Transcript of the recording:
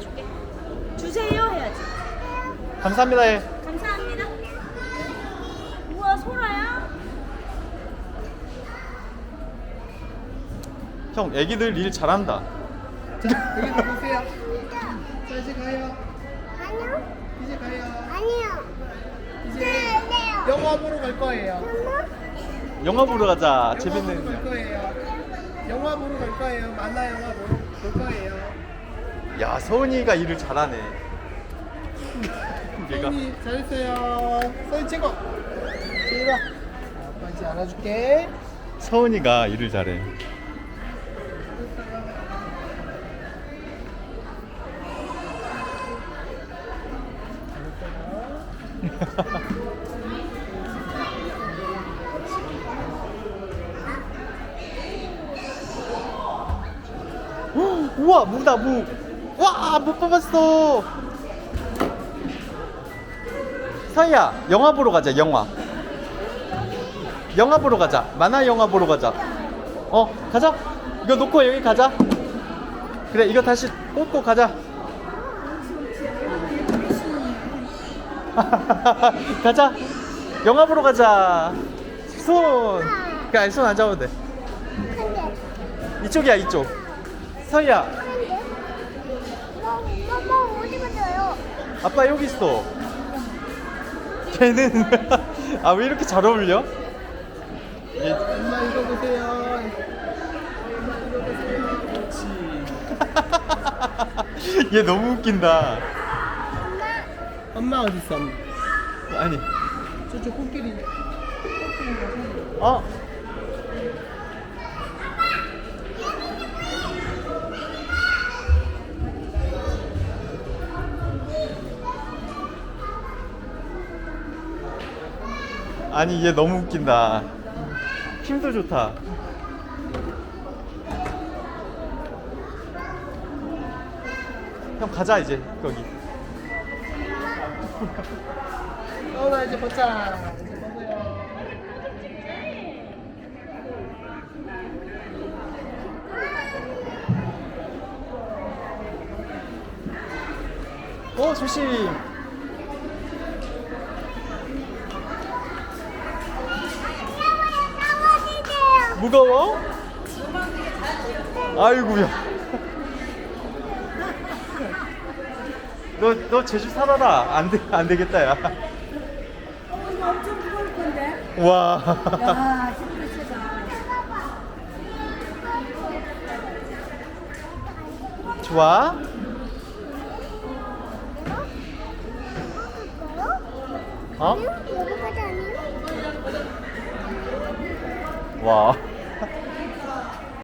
줄게. 주세요 해야지. 감사합니다 해. 감사합니다. 우와 소라야. 형 애기들 일 잘한다 자, 여기 보세요. 자, 이제 가요. 아니요. 이제 가요. 아니요. 이제 네. 네. 영화 보러 갈 거예요. 영화 보러 가자 영화 보러 재밌는 갈 거예요. 영화 보러 갈 거예요. 만화 영화 보러 볼 거예요. 야 서은이가 일을 잘하네. 얘가 서윤이 잘했어요. 서윤 최고. 이리 와. 아빠 이제 안아줄게. 서은이가 일을 잘해. 헉, 우와 무다 무. 와 못 뽑았어. 서희야 영화 보러 가자 영화. 영화 보러 가자. 만화 영화 보러 가자. 어, 가자. 이거 놓고 여기 가자. 그래, 이거 다시 꽂고 가자. 가자. 영화 보러 가자. 손. 그냥 손안 잡아도 돼. 이쪽이야, 이쪽. 서희야, 근데 엄마 엄마 어디 갔어요? 아빠 여기 있어. 걔는 아 왜 이렇게 잘 어울려? 얘 엄마 이거 보세요. 엄마 이거 보세요. 그렇지. 얘 너무 웃긴다. 엄마 어디 있어? 엄마. 아니, 저쪽 코끼리. 어? 아니 얘 너무 웃긴다. 힘도 좋다. 형 가자 이제 거기. 서은아 이제 보자. 어 조심. 나와주세요. 무거워? 아이고야. 너, 너 제주 살아라. 안, 되, 안 되겠다, 야. 엄청 무거울 건데. 와. 야. 좋아? 어? 와.